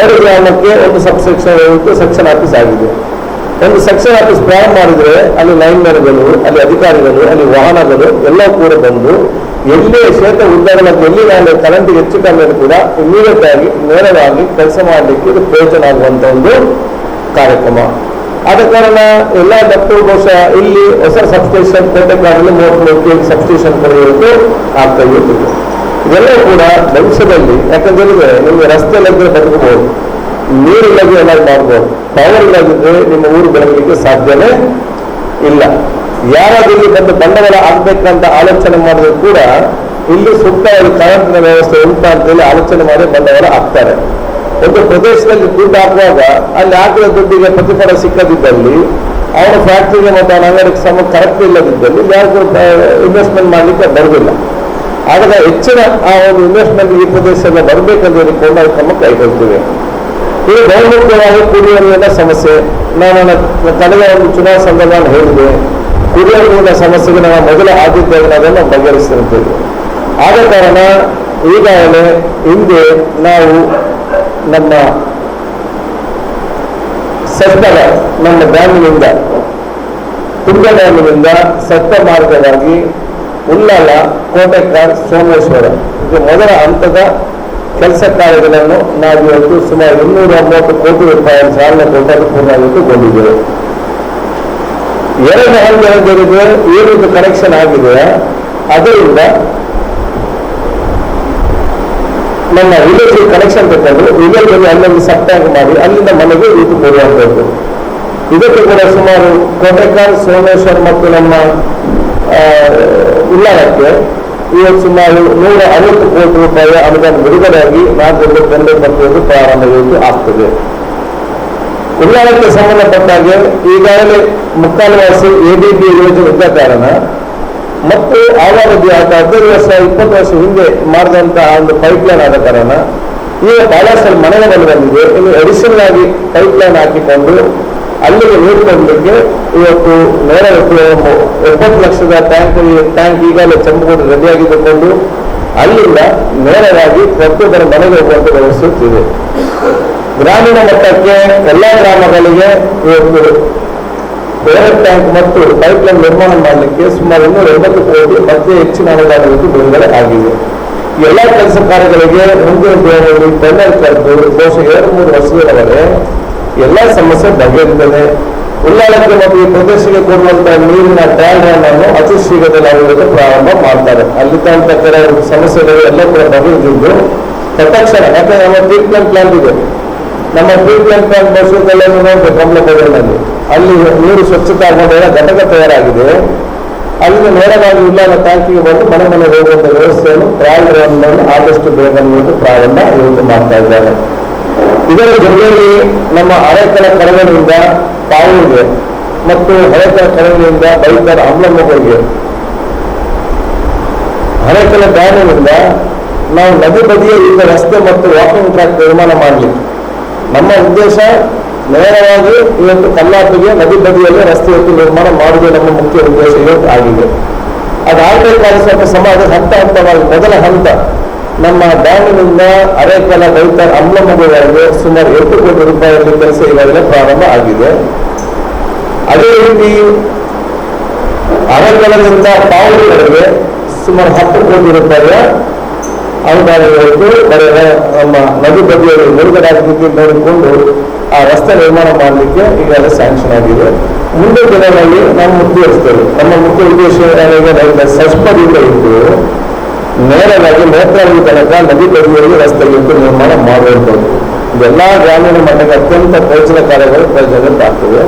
ಎರಡು ಗ್ರಾಮಕ್ಕೆ ಒಂದು ಸಬ್ ಸೆಕ್ಷನ್ ಸೆಕ್ಷನ್ ಆಫೀಸ್ ಆಗಿದೆ. ಒಂದು ಸೆಕ್ಷನ್ ಆಫೀಸ್ ಪ್ರಾರಂಭ ಮಾಡಿದ್ರೆ ಅಲ್ಲಿ ಲೈನ್ ಮ್ಯಾನ್ಗಳು ಅಲ್ಲಿ ಅಧಿಕಾರಿಗಳು, ಅಲ್ಲಿ ವಾಹನಗಳು ಎಲ್ಲ ಕೂಡ ಬಂದು ಎಲ್ಲಿ ಶ್ವೇತ ಉದ್ದಾರಣಕ್ಕೆ ಎಲ್ಲಿ ನಾನು ಕರೆಂಟ್ ಹೆಚ್ಚು ಕಮ್ಮಿ ಕೂಡ ಇಮಿಡಿಯೇಟ್ ಆಗಿ ನೇರವಾಗಿ ಕೆಲಸ ಮಾಡಲಿಕ್ಕೆ ಇದು ಪ್ರಯೋಜನ ಆಗುವಂತ ಒಂದು ಕಾರ್ಯಕ್ರಮ. ಆದ ಕಾರಣ ಎಲ್ಲ ಡಾಕ್ಟರ್ ಬಹುಶಃ ಇಲ್ಲಿ ಹೊಸ ಸಬ್ಸ್ಟೇಷನ್ ಕೋಟೆಕಾಡಲ್ಲಿ ಮೂವತ್ಮೂರು ಕೆ ಸಬ್ಸ್ಟೇಷನ್ ಕೊಡಬೇಕು ಆಗ್ತಾ ಇರುತ್ತದೆ ಇದೆಲ್ಲ ಕೂಡ ಭವಿಷ್ಯದಲ್ಲಿ, ಯಾಕಂದ್ರೆ ನಿಮಗೆ ರಸ್ತೆ ಇಲ್ಲದ್ರೆ ಬದುಕಬಹುದು. ನೀರು ಲಗ್ಗೆ ಎಲ್ಲ ಮಾಡ್ಬೋದು. ಪವರ್ ಇಲ್ಲದಿದ್ರೆ ನಿಮ್ಮ ಊರು ಬೆಳಗಲಿಕ್ಕೆ ಸಾಧ್ಯವೇ ಇಲ್ಲ. ಯಾರಾದ್ರೂ ಬಂದು ಬಂಡವಾಳ ಆಗ್ಬೇಕಂತ ಆಲೋಚನೆ ಮಾಡಿದ್ರು ಕೂಡ ಇಲ್ಲಿ ಸೂಕ್ತವಾಗಿ ಕರೆಂಟಿನ ವ್ಯವಸ್ಥೆ ಉಂಟಾ ಅಂತೇಳಿ ಆಲೋಚನೆ ಮಾಡಿ ಬಂಡವಾಳ ಹಾಕ್ತಾರೆ. ಒಂದು ಪ್ರದೇಶದಲ್ಲಿ ದುಡ್ಡು ಹಾಕುವಾಗ ಅಲ್ಲಿ ಹಾಕಿದ ದುಡ್ಡಿಗೆ ಪ್ರತಿಫಲ ಸಿಕ್ಕದಿದ್ದಲ್ಲಿ ಅವನ ಫ್ಯಾಕ್ಟ್ರಿಗೆ ಮತ್ತು ಅವನ ಅಂಗಡಿಗೆ ಸಮ ಕರೆಕ್ಟ್ ಇಲ್ಲದಿದ್ದಲ್ಲಿ ಯಾರಿಗೂ ಇನ್ವೆಸ್ಟ್ಮೆಂಟ್ ಮಾಡಲಿಕ್ಕೆ ಬರುವುದಿಲ್ಲ ಆದಾಗ ಹೆಚ್ಚಿನ, ಆ, ಒಂದು ಇನ್ವೆಸ್ಟ್ಮೆಂಟ್ ಈ ಪ್ರದೇಶದಲ್ಲಿ ಬರಬೇಕಂತ ಹೇಳಿಕೊಂಡು ನಾವು ಕ್ರಮ ಇದು ಬಹುಮುಖ್ಯವಾಗಿ ಕುಡಿಯುವ ಸಮಸ್ಯೆ. ನಾನು ಕಳೆದ ಒಂದು ಚುನಾವಣಾ ಸಂದರ್ಭ ಹೇಳಿದೆ. ನೀರಿನ ಸಮಸ್ಯೆಗೆ ನಾವು ಮೊದಲ ಆದ್ಯತೆಯಾಗಿ ನಾವೆಲ್ಲ ಬಗೆಹರಿಸಿರುತ್ತೇವೆ ಆದ ಕಾರಣ ಈಗಾಗಲೇ ಹಿಂದೆ ನಾವು ನಮ್ಮ ಸತ್ತದ ನಮ್ಮ ಡ್ಯಾಮಿನಿಂದ ತುಂಗ ಡ್ಯಾಮಿನಿಂದ ಸತ್ತ ಮಾರ್ಗವಾಗಿ ಉಳ್ಳಾಲ ಕೋಟೆಕಾರ್ ಸೋಮೇಶ್ವರ. ಇದು ಮೊದಲ ಹಂತದ ಕೆಲಸ ಕಾರ್ಯಗಳನ್ನು ನಾವು ಇವತ್ತು ಸುಮಾರು ಇನ್ನೂರ ಮೂವತ್ತು ಕೋಟಿ ರೂಪಾಯಿ ಸಾಲನ ಕೊಟ್ಟರು ಪೂರ್ಣಗೊಂಡಿದ್ದೇವೆ ಎರಡು ಹೇಳಿದ್ರೆ ಏನಿದು ಕನೆಕ್ಷನ್ ಆಗಿದೆ, ಅದರಿಂದ ನಮ್ಮ ವಿಲೇಜ್ ಕನೆಕ್ಷನ್ ಬೇಕಾದ್ರೆ ವಿಲೇಜ್ ಅಲ್ಲಿ ಅಲ್ಲೊಂದು ಸಪ್ತಾಹ ಮಾಡಿ, ಅಲ್ಲಿಂದ ಮನೆಗೆ ಇದು ಕೊಡುವಂಥದ್ದು ಇದಕ್ಕೆ ಕೂಡ ಸುಮಾರು ಕೋಟೆಕಾಲ್, ಸೋಮೇಶ್ವರ್ ಮತ್ತು ನಮ್ಮ ಇಲ್ಲಕ್ಕೆ ಇವತ್ತು ಸುಮಾರು ನೂರ ಐವತ್ತು ಕೋಟಿ ರೂಪಾಯಿ ಅನುದಾನ ಬಿಡುಗಡೆಯಾಗಿ ರಾಜ್ಯದಲ್ಲಿ ಟೆಂಡರ್ ಮತ್ತು ಪ್ರಾರಂಭ ಆಗ್ತದೆ. ಉಳ್ಳಾಲಕ್ಕೆ ಸಂಬಂಧಪಟ್ಟಾಗೆ ಈಗಾಗಲೇ ಮುಕ್ಕಾಲವಾಸಿ ಎ ಡಿ ಬಿ ಯೋಜನೆ ಇದ್ದ ಕಾರಣ ಮತ್ತು ಆವಾಗ ಹದಿನೈದು ವರ್ಷ, ಇಪ್ಪತ್ತು ವರ್ಷ ಹಿಂದೆ ಮಾಡಿದಂತಹ ಒಂದು ಪೈಪ್ ಲೈನ್ ಆದ ಕಾರಣ ಈಗ ಬಹಳಷ್ಟು ಮನೆಗಳಲ್ಲಿ ಬಂದಿದೆ ಇನ್ನು ಅಡಿಷನಲ್ ಆಗಿ ಪೈಪ್ ಲೈನ್ ಹಾಕಿಕೊಂಡು ಅಲ್ಲಿಗೆ ನೀರು ಕೊಡಲಿಕ್ಕೆ ಇವತ್ತು ನೇರ ಎಪ್ಪತ್ತು ಲಕ್ಷದ ಟ್ಯಾಂಕ್ ಟ್ಯಾಂಕ್ ಈಗಲೇ ಚಂಪುಕೊಂಡು ರೆಡಿಯಾಗಿದ್ದುಕೊಂಡು ಅಲ್ಲಿಂದ ನೇರವಾಗಿ ಪ್ರತಿಯೊಬ್ಬರ ಮನೆಗೆ ಹೋಗುವಂತೆ ವ್ಯವಸ್ಥೆ ಗ್ರಾಮೀಣ ಮಟ್ಟಕ್ಕೆ ಎಲ್ಲ ಗ್ರಾಮಗಳಿಗೆ ಇವತ್ತು ಬೇರೆ ಟ್ಯಾಂಕ್ ಮತ್ತು ಪೈಪ್ಲೈನ್ ನಿರ್ಮಾಣ ಮಾಡಲಿಕ್ಕೆ ಸುಮಾರು ಇನ್ನೂರ ಎಂಬತ್ತು ಕೋಟಿ ಮತ್ತೆ ಹೆಚ್ಚಿನ ಅನುದಾನ ಬಿಡುಗಡೆ ಆಗಿದೆ. ಎಲ್ಲ ಕೆಲಸ ಕಾರ್ಯಗಳಿಗೆ ಮುಂದಿನ ದಿನಗಳಲ್ಲಿ ಟೆಂಡರ್ ಕರೆದು ಬಹುಶಃ ಎರಡು ಮೂರು ವರ್ಷಗಳವರೆಗೆ ಎಲ್ಲ ಸಮಸ್ಯೆ ಬಗೆಹರಿತದೆ. ಉಳ್ಳಾಳಕ್ಕೆ ಮತ್ತು ಈ ಪ್ರದೇಶಕ್ಕೆ ಕೊಡುವಂತಹ ನೀರಿನ ಟ್ಯಾಂಕ್ ಅನ್ನು ಅತಿ ಶೀಘ್ರದಲ್ಲಿ ಆಗುವುದಕ್ಕೆ ಪ್ರಾರಂಭ ಮಾಡ್ತಾರೆ. ಅಲ್ಲಿ ಕೆಲವು ಸಮಸ್ಯೆಗಳು ಎಲ್ಲ ಕೂಡ ಬಗೆಹರಿದಿದ್ದು, ತತ್ಕ್ಷಣ, ಯಾಕಂದ್ರೆ ನಮ್ಮ ಟ್ರೀಟ್ಮೆಂಟ್ ಪ್ಲಾಂಟ್ ಇದೆ. ನಮ್ಮ ಟ್ರೀಟ್ಮೆಂಟ್ ಪ್ಲಾಂಟ್ ಬಸವದಲ್ಲೇ ನೋಡ್ಬೇಕು ಕಮಲಪುರದಲ್ಲಿ ಅಲ್ಲಿ ನೀರು ಸ್ವಚ್ಛತೆ ಆಗೋದೇ ಘಟಕ ತಯಾರಾಗಿದೆ. ಅಲ್ಲಿ ನೇರವಾಗಿ ಇಲ್ಲದ ಟ್ಯಾಂಕಿಗೆ ಬಂದು ಮನೆ ಮನೆ ಹೋಗುವಂತ ವ್ಯವಸ್ಥೆಯನ್ನು ಟ್ರಾಯಲ್ಗಳನ್ನು ಆದಷ್ಟು ಬೇಗ ಅನ್ನೋದು ಪ್ರಾರಂಭ ಇವತ್ತು ಮಾಡ್ತಾ ಇದ್ದಾರೆ. ಇದರ ಜೊತೆಯಲ್ಲಿ ನಮ್ಮ ಅರೆಕಲ ಕರಗಳಿಂದ ಪಾವೂರಿಗೆ ಮತ್ತು ಹಳೆಕಲ ಕರಗಳಿಂದ ಬೈತರ ಅಮ್ಲಮ್ಮಗಳಿಗೆ ಹಳೆಕಲ ಡ್ಯಾಮಿನಿಂದ ನಾವು ನದಿ ಬದಿಯ ಈಗ ರಸ್ತೆ ಮತ್ತು ವಾಕಿಂಗ್ ಟ್ರ್ಯಾಕ್ ನಿರ್ಮಾಣ ಮಾಡಲಿಕ್ಕೆ ನಮ್ಮ ಉದ್ದೇಶ ನೇರವಾಗಿ ಇವತ್ತು ಕಲ್ಲಾಪಿಗೆ ನದಿ ಬದಿಯಲ್ಲಿ ರಸ್ತೆ ನಿರ್ಮಾಣ ಮಾಡುವುದು ನಮ್ಮ ಮುಖ್ಯ ಉದ್ದೇಶ ಇವತ್ತು ಆಗಿದೆ. ಅದಾಗಬೇಕಾದ ಸ್ವಲ್ಪ ಸಮಾಜ ಹಂತ ಹಂತವಾಗಿ ಮೊದಲ ಹಂತ ನಮ್ಮ ಡ್ಯಾಮಿನಿಂದ ಅರೆಕಲ ರೈತ ಅಮ್ಲಮಗುವರೆಗೆ ಸುಮಾರು ಎಂಟು ಕೋಟಿ ರೂಪಾಯಿಯಲ್ಲಿ ಕೆಲಸ ಈಗಾಗಲೇ ಪ್ರಾರಂಭ ಆಗಿದೆ. ಅದೇ ರೀತಿ ಅರೆಕಲದಿಂದ ಪಾವತಿಗಳಿಗೆ ಸುಮಾರು ಹತ್ತು ಕೋಟಿ ರೂಪಾಯಿಯ ಅನುದಾನ ಇವತ್ತು ಬರೆದ ನಮ್ಮ ನದಿ ಬದಿಯಲ್ಲಿ ಮುಳುಗಡಾಗಿದ್ದು ನೋಡಿಕೊಂಡು ಆ ರಸ್ತೆ ನಿರ್ಮಾಣ ಮಾಡಲಿಕ್ಕೆ ಈಗಾಗಲೇ ಸ್ಯಾಂಕ್ಷನ್ ಆಗಿದೆ. ಮುಂದೆ ದಿನಗಳಲ್ಲಿ ನಾವು ಮುಂದುವರಿಸ್ತೇವೆ ನಮ್ಮ ಮುಖ್ಯ ಉದ್ದೇಶ ಏನಾಗಿದೆ ಸಸ್ಪದಿಂದ ಇದ್ದು ನೇರವಾಗಿ ನೇತ್ರಾವಳಿ ತನಕ ನದಿ ಬದಿಯಲ್ಲಿ ರಸ್ತೆ ಇವತ್ತು ನಿರ್ಮಾಣ ಮಾಡುವಂಥದ್ದು. ಇದೆಲ್ಲ ಗ್ರಾಮೀಣ ಮಟ್ಟಕ್ಕೆ ಅತ್ಯಂತ ಪ್ರಯೋಜನ ಪಾತ್ರೆಯ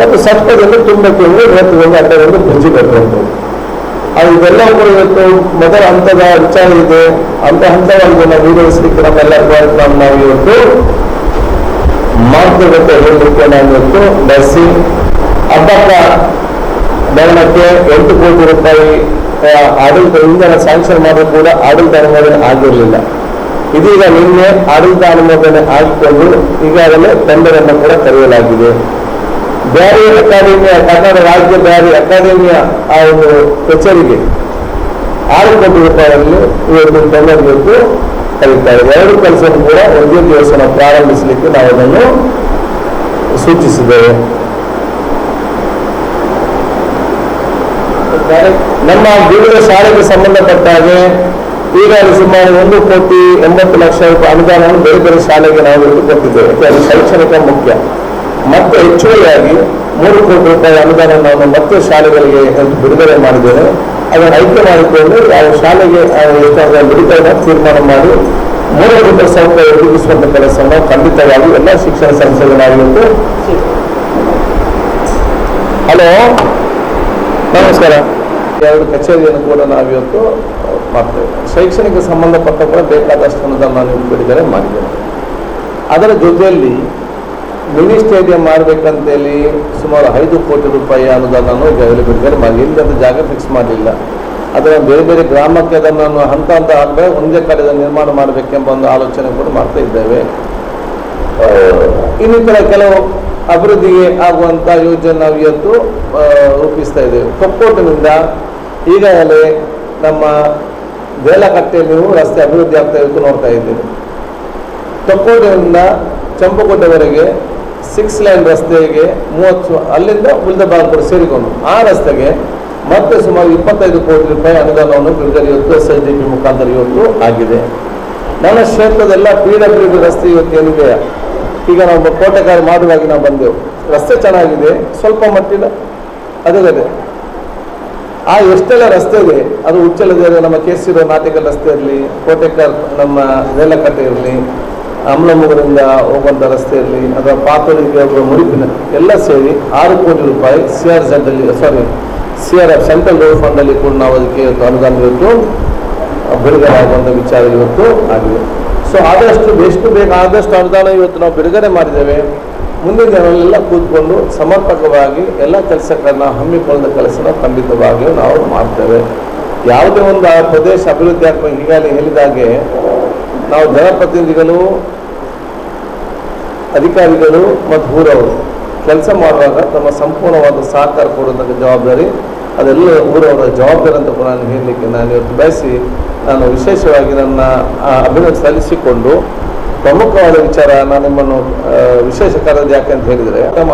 ಮತ್ತು ಸಸ್ಪದಲ್ಲಿ ತುಂಬಕ್ಕೆ ಇವತ್ತು ಅಡ್ಡಗೊಂಡು ಬ್ರಿಡ್ಜ್ ಕಟ್ಟುವಂಥದ್ದು ಅದು ಇದೆಲ್ಲ ಕೂಡ ಇವತ್ತು ಮೊದಲ ಹಂತದ ವಿಚಾರ ಇದೆ. ಅಂತ ಹಂತವಾಗಿ ನಾವು ಈಡೇರಿಸಲಿಕ್ಕೆ ನಮ್ಮೆಲ್ಲ ಪ್ರಯತ್ನ ನಾವು ಇವತ್ತು ಮಾತುಕತೆ ಹೇಳಲಿಕ್ಕೆ ನಾನು ಇವತ್ತು ಬಯಸಿ, ಹಬ್ಬಕ್ಕ ಭವನಕ್ಕೆ ಎಂಟು ಕೋಟಿ ರೂಪಾಯಿ ಆಡಳಿತ ಇಂಧನ ಸ್ಯಾಂಕ್ಷನ್ ಮಾಡೋದು ಕೂಡ ಆಡಳಿತ ಅನುಮೋದನೆ ಆಗಿರಲಿಲ್ಲ. ಇದೀಗ ನಿನ್ನೆ ಆಡಳಿತ ಅನುಮೋದನೆ ಆಗಿಕೊಂಡು ಈಗಾಗಲೇ ಟೆಂಡರ್ ಅನ್ನು ಕೂಡ ಕರೆಯಲಾಗಿದೆ ಬ್ಯಾರಿ ಅಕಾಡೆಮಿಯ, ಕನ್ನಡ ರಾಜ್ಯ ಬ್ಯಾರಿ ಅಕಾಡೆಮಿಯ ಆ ಒಂದು ಕಚೇರಿಗೆ ಆರು ಕೋಟಿ ರೂಪಾಯಿಯಲ್ಲಿ ಇವತ್ತು ಟೆಂಡರ್ ಇವತ್ತು ಕರೀತಾರೆ ಎರಡು ಕೆಲಸ ಕೂಡ ಒಂದೇ ದಿವಸ ಪ್ರಾರಂಭಿಸಲಿಕ್ಕೆ ನಾವು ಅದನ್ನು ಸೂಚಿಸಿದ್ದೇವೆ. ನಮ್ಮ ವಿವಿಧ ಶಾಲೆಗೆ ಸಂಬಂಧಪಟ್ಟ ಹಾಗೆ ಈಗಾಗಲೇ ಸುಮಾರು ಒಂದು ಕೋಟಿ ಎಂಬತ್ತು ಲಕ್ಷ ರೂಪಾಯಿ ಅನುದಾನವನ್ನು ಬೇರೆ ಬೇರೆ ಶಾಲೆಗೆ ನಾವು ಕೊಟ್ಟಿದ್ದೇವೆ. ಶೈಕ್ಷಣಿಕ ಮುಖ್ಯ. ಮತ್ತೆ ಹೆಚ್ಚುವರಿಯಾಗಿ ಮೂರು ಕೋಟಿ ರೂಪಾಯಿ ಅನುದಾನ ನಾವು ಮತ್ತೆ ಶಾಲೆಗಳಿಗೆ ಬಿಡುಗಡೆ ಮಾಡಿದ್ದೇನೆ, ಅದನ್ನು ಆಯ್ಕೆ ಮಾಡಿಕೊಂಡು ಯಾವ ಶಾಲೆಗೆ ಬಿಡುಗಡೆ ತೀರ್ಮಾನ ಮಾಡಿ ಮೂಲಭೂತ ಸೌಕರ್ಯ ಒದಗಿಸುವಂತ ಕೆಲಸವನ್ನು ಖಂಡಿತವಾಗಿ ಎಲ್ಲ ಶಿಕ್ಷಣ ಸಂಸ್ಥೆಗಳು ನಾವು ಇವತ್ತು ಹಲೋ, ನಮಸ್ಕಾರ. ಎರಡು ಕಚೇರಿಯನ್ನು ಕೂಡ ನಾವಿವತ್ತು ಮಾಡ್ತೇವೆ. ಶೈಕ್ಷಣಿಕ ಸಂಬಂಧಪಟ್ಟ ಕೂಡ ಬೇಕಾದಷ್ಟು ಅನುದಾನ ನಾವು ಬಿಡುಗಡೆ ಮಾಡಿದ್ದೇವೆ ಅದರ ಜೊತೆಯಲ್ಲಿ ಮಿನಿ ಸ್ಟೇಡಿಯಂ ಮಾಡಬೇಕಂತೇಳಿ ಸುಮಾರು ಐದು ಕೋಟಿ ರೂಪಾಯಿ ಅನುದಾನವನ್ನು ಈಗಾಗಲೇ ಬಿಡುಗಡೆ ಮಾಡಿ ಇಲ್ಲಿ ಅದು ಜಾಗ ಫಿಕ್ಸ್ ಮಾಡಲಿಲ್ಲ. ಅದನ್ನು ಬೇರೆ ಬೇರೆ ಗ್ರಾಮಕ್ಕೆ ಅದನ್ನು ಹಂತ ಹಂತ ಆಗಬೇಕು ಒಂದೇ ಕಡೆ ನಿರ್ಮಾಣ ಮಾಡಬೇಕೆಂಬ ಒಂದು ಆಲೋಚನೆ ಕೂಡ ಮಾಡ್ತಾ ಇದ್ದೇವೆ. ಇನ್ನಿತರ ಕೆಲವು ಅಭಿವೃದ್ಧಿಗೆ ಆಗುವಂಥ ಯೋಜನೆ ನಾವು ಇವತ್ತು ರೂಪಿಸ್ತಾ ಇದ್ದೇವೆ. ಕೊಪ್ಪೋಟಿನಿಂದ ಈಗಾಗಲೇ ನಮ್ಮ ಬೇಲಕಟ್ಟೆಯಲ್ಲಿ ನೀವು ರಸ್ತೆ ಅಭಿವೃದ್ಧಿ ಆಗ್ತಾ ಇತ್ತು ನೋಡ್ತಾ ಇದ್ದೇವೆ ತೊಕ್ಕೋಟೆಯಿಂದ ಚಂಪಕೋಟೆವರೆಗೆ ಸಿಕ್ಸ್ ಲೈನ್ ರಸ್ತೆಗೆ ಮೂವತ್ತು, ಅಲ್ಲಿಂದ ಉಳಿದ ಭಾಗ ಸೇರಿಕೊಂಡು ಆ ರಸ್ತೆಗೆ ಮತ್ತೆ ಸುಮಾರು ಇಪ್ಪತ್ತೈದು ಕೋಟಿ ರೂಪಾಯಿ ಅನುದಾನವನ್ನು ಬಿಡುಗಡೆ ಇವತ್ತು ಎಸ್ ಐ ಡಿ ಪಿ ಮುಖಾಂತರ ಇವತ್ತು ಆಗಿದೆ. ನನ್ನ ಕ್ಷೇತ್ರದೆಲ್ಲ ಪಿ ಡಬ್ಲ್ಯೂ ಡಿ ರಸ್ತೆ ಇವತ್ತು ಏನಿದೆ? ಈಗ ನಾವು ಕೋಟೆಗಾರ ಮಾಡುವಾಗಿ ನಾವು ಬಂದೆವು. ರಸ್ತೆ ಚೆನ್ನಾಗಿದೆ, ಸ್ವಲ್ಪ ಮಟ್ಟಿನ ಅದೇ ಆ ಎಷ್ಟೆಲ್ಲ ರಸ್ತೆ ಇದೆ, ಅದು ಉಚ್ಚಲದ ನಮ್ಮ ಕೇಸಿರೋ ನಾಟಿಕಲ್ ರಸ್ತೆ ಇರಲಿ, ಕೋಟೆಕರ್ ನಮ್ಮ ನೆಲಕಟ್ಟೆ ಇರಲಿ ಅಮ್ಲಮುಗರಿಂದ ಹೋಗುವಂಥ ರಸ್ತೆಯಲ್ಲಿ ಅಥವಾ ಪಾತಳಿಗೆ ಹೋಗುವ ಮುರಿಪಿನ ಎಲ್ಲ ಸೇರಿ ಆರು ಕೋಟಿ ರೂಪಾಯಿ ಸಿ ಆರ್ ಝೆಡ್ ಅಲ್ಲಿ sorry C R F central road fund ಅಲ್ಲಿ ಕೂಡ ನಾವು ಅದಕ್ಕೆ ಅನುದಾನ ಇವತ್ತು ಬಿಡುಗಡೆ ಆಗುವಂಥ ವಿಚಾರ ಇವತ್ತು ಆಗಿದೆ. ಸೊ ಆದಷ್ಟು ಎಷ್ಟು ಬೇಗ, ಆದಷ್ಟು ಅನುದಾನ ಇವತ್ತು ನಾವು ಬಿಡುಗಡೆ ಮಾಡಿದ್ದೇವೆ. ಮುಂದಿನ ದಿನಗಳೆಲ್ಲ ಕೂತ್ಕೊಂಡು ಸಮರ್ಪಕವಾಗಿ ಎಲ್ಲ ಕೆಲಸಗಳನ್ನ ಹಮ್ಮಿಕೊಳ್ಳದ ಕೆಲಸನ ಖಂಡಿತವಾಗಿಯೂ ನಾವು ಮಾಡ್ತೇವೆ. ಯಾವುದೇ ಒಂದು ಪ್ರದೇಶ ಅಭಿವೃದ್ಧಿ ಆಗ್ಬೇಕು ಈಗಾಗಲೇ ಹೇಳಿದಾಗೆ ನಾವು ಜನಪ್ರತಿನಿಧಿಗಳು ಅಧಿಕಾರಿಗಳು ಮತ್ತು ಊರವರು ಕೆಲಸ ಮಾಡುವಾಗ ತಮ್ಮ ಸಂಪೂರ್ಣವಾದ ಸಹಕಾರ ಕೊಡುವಂಥ ಜವಾಬ್ದಾರಿ, ಅದೆಲ್ಲ ಊರವರ ಜವಾಬ್ದಾರಿ ಅಂತ ಕೂಡ ನಾನು ಹೇಳಲಿಕ್ಕೆ ನಾನು ಇವತ್ತು ಬಯಸಿ, ನಾನು ವಿಶೇಷವಾಗಿ ನನ್ನ ಅಭಿನಯ ಸಲ್ಲಿಸಿಕೊಂಡು ಪ್ರಮುಖವಾದ ವಿಚಾರ ನಾನು ನಿಮ್ಮನ್ನು ವಿಶೇಷ ಯಾಕೆ ಅಂತ ಹೇಳಿದರೆ, ಅರ್ಥ